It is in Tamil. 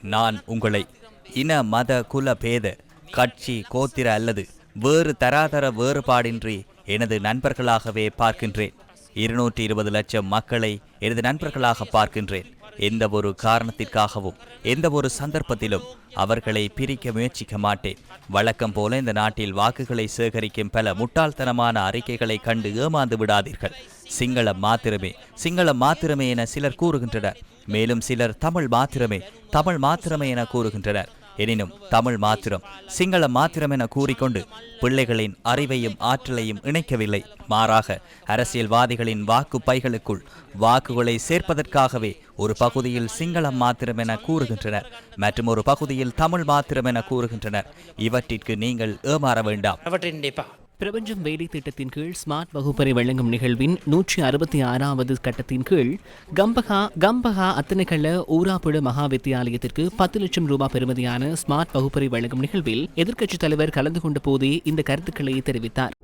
நான் உங்களை இன மத குல பேத கட்சி கோத்திர அல்லது வேறு தராதர வேறுபாடின்றி எனது நண்பர்களாகவே பார்க்கின்றேன். இருநூற்றி இருபது லட்சம் மக்களை எனது நண்பர்களாக பார்க்கின்றேன். எந்த ஒரு காரணத்திற்காகவும் எந்த ஒரு சந்தர்ப்பத்திலும் அவர்களை பிரிக்க முயற்சிக்க மாட்டேன். வழக்கம் போல இந்த நாட்டில் வாக்குகளை சேகரிக்கும் பல முட்டாள்தனமான அறிக்கைகளை கண்டு ஏமாந்து விடாதீர்கள். சிங்களம் மாத்திரமே சிங்களம் மாத்திரமே என சிலர் கூறுகின்றனர். மேலும் சிலர் தமிழ் மாத்திரமே தமிழ் மாத்திரமே என கூறுகின்றனர். எனினும் தமிழ் மாத்திரம் சிங்களம் மாத்திரம் என கூறிக்கொண்டு பிள்ளைகளின் அறிவையும் ஆற்றலையும் இணைக்கவில்லை. மாறாக அரசியல்வாதிகளின் வாக்கு பைகளுக்குள் வாக்குகளை சேர்ப்பதற்காகவே ஒரு பகுதியில் சிங்களம் மாத்திரம் என கூறுகின்றனர் மற்றும் ஒரு பகுதியில் தமிழ் மாத்திரம் என கூறுகின்றனர். இவற்றிற்கு நீங்கள் ஏமாற வேண்டாம். பிரபஞ்சம் வேலை திட்டத்தின் கீழ் ஸ்மார்ட் வகுப்பறை வழங்கும் நிகழ்வின் நூற்றி அறுபத்தி ஆறாவது கட்டத்தின் கீழ் கம்பகா கம்பகா அத்தனைக்கல்ல ஊராப்புழ மகா வித்தியாலயத்திற்கு பத்து லட்சம் ரூபாய் பெறுமதியான ஸ்மார்ட் வகுப்பறை வழங்கும் நிகழ்வில் எதிர்க்கட்சித் தலைவர் கலந்து கொண்ட போதே இந்த கருத்துக்களை தெரிவித்தார்.